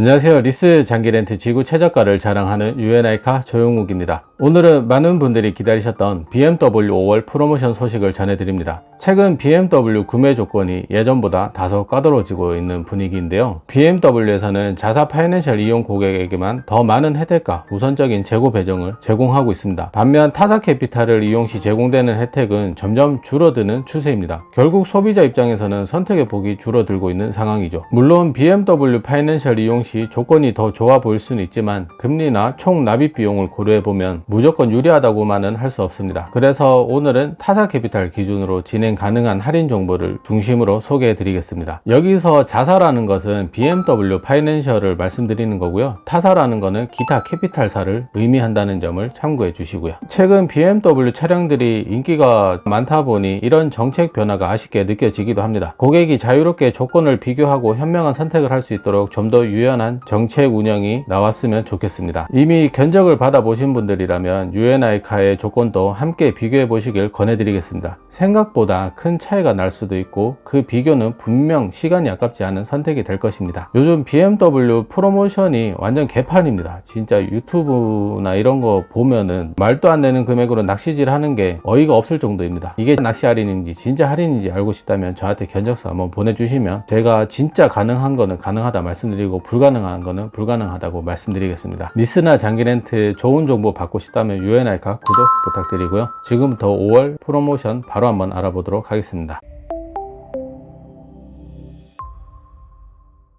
안녕하세요. 리스 장기 렌트 지구 최저가를 자랑하는 유엔아이카 조용욱입니다. 오늘은 많은 분들이 기다리셨던 BMW 5월 프로모션 소식을 전해드립니다. 최근 BMW 구매 조건이 예전보다 다소 까다로워지고 있는 분위기인데요. BMW에서는 자사 파이낸셜 이용 고객에게만 더 많은 혜택과 우선적인 재고 배정을 제공하고 있습니다. 반면 타사 캐피탈을 이용 시 제공되는 혜택은 점점 줄어드는 추세입니다. 결국 소비자 입장에서는 선택의 폭이 줄어들고 있는 상황이죠. 물론 BMW 파이낸셜 이용 시 조건이 더 좋아 보일 수는 있지만 금리나 총 납입 비용을 고려해 보면 무조건 유리하다고만은 할 수 없습니다. 그래서 오늘은 타사 캐피탈 기준으로 진행 가능한 할인 정보를 중심으로 소개해 드리겠습니다. 여기서 자사라는 것은 BMW 파이낸셜을 말씀드리는 거고요. 타사라는 것은 기타 캐피탈사를 의미한다는 점을 참고해 주시고요. 최근 BMW 차량들이 인기가 많다 보니 이런 정책 변화가 아쉽게 느껴지기도 합니다. 고객이 자유롭게 조건을 비교하고 현명한 선택을 할 수 있도록 좀 더 유연한 정책 운영이 나왔으면 좋겠습니다. 이미 견적을 받아보신 분들이라면 유엔아이카의 조건도 함께 비교해 보시길 권해드리겠습니다. 생각보다 큰 차이가 날 수도 있고 그 비교는 분명 시간이 아깝지 않은 선택이 될 것입니다. 요즘 BMW 프로모션이 완전 개판입니다. 진짜 유튜브나 이런 거 보면은 말도 안 되는 금액으로 낚시질 하는 게 어이가 없을 정도입니다. 이게 낚시 할인인지 진짜 할인인지 알고 싶다면 저한테 견적서 한번 보내주시면 제가 진짜 가능한 거는 가능하다 말씀드리고 불가능한 거는 불가능하다고 말씀드리겠습니다. 리스나 장기 렌트 좋은 정보 받고 싶 다면 유엔아이카 구독 부탁드리고요. 지금부터 5월 프로모션 바로 한번 알아보도록 하겠습니다.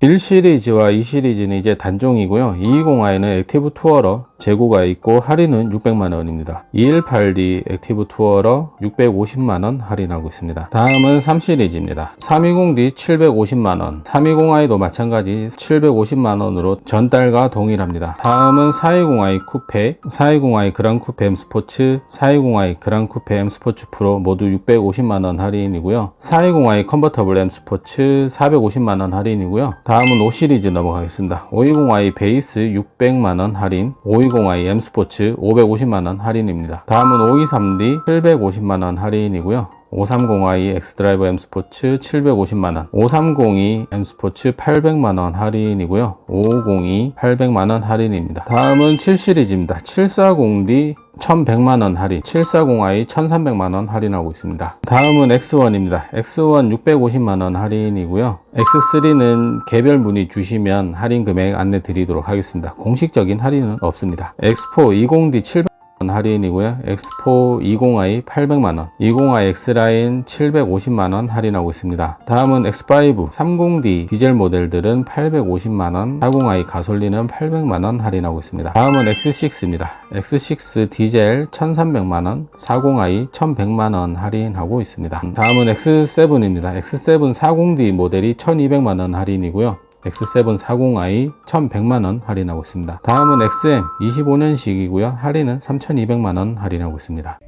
1 시리즈와 2 시리즈는 이제 단종이고요. 220i는 액티브 투어러 재고가 있고 할인은 600만 원입니다. 2182 액티브 투어러 650만 원 할인하고 있습니다. 다음은 3 시리즈입니다. 320D 750만 원, 320i도 마찬가지 750만 원으로 전달과 동일합니다. 다음은 420i 쿠페, 420i 그랑 쿠페 M 스포츠, 420i 그랑 쿠페 M 스포츠 프로 모두 650만 원 할인이고요. 420i 컨버터블 M 스포츠 450만 원 할인이고요. 다음은 5 시리즈 넘어가겠습니다. 520i 베이스 600만 원 할인, 520i M 스포츠 550만 원 할인입니다. 다음은 523D 750만 원 할인이고요. 530i 엑스드라이버 M 스포츠 750만원, 530이 M 스포츠 800만원 할인이고요. 550이 800만원 할인입니다. 다음은 7 시리즈입니다. 740D 1100만원 할인, 740i 1300만원 할인하고 있습니다. 다음은 X1입니다. X1 650만원 할인이고요. X3는 개별 문의 주시면 할인 금액 안내 드리도록 하겠습니다. 공식적인 할인은 없습니다. X4 20D 700 할인이고요. 엑스포 20i 800만원, 20i X라인 750만원 할인하고 있습니다. 다음은 X5 30D 디젤 모델들은 850만원, 40i 가솔린은 800만원 할인하고 있습니다. 다음은 X6입니다. X6 디젤 1300만원, 40i 1100만원 할인하고 있습니다. 다음은 X7입니다. X7 40D 모델이 1200만원 할인이고요. X7 40i 1100만원 할인하고 있습니다. 다음은 XM 25년식이고요. 할인은 3200만원 할인하고 있습니다.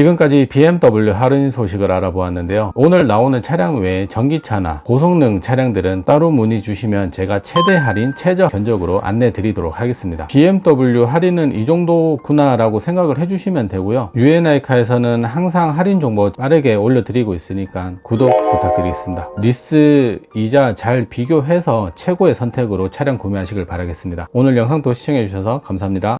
지금까지 BMW 할인 소식을 알아보았는데요. 오늘 나오는 차량 외에 전기차나 고성능 차량들은 따로 문의 주시면 제가 최대 할인, 최저 견적으로 안내 드리도록 하겠습니다. BMW 할인은 이 정도구나 라고 생각을 해주시면 되고요. 유엔아이카에서는 항상 할인 정보 빠르게 올려드리고 있으니까 구독 부탁드리겠습니다. 리스 이자 잘 비교해서 최고의 선택으로 차량 구매하시길 바라겠습니다. 오늘 영상도 시청해주셔서 감사합니다.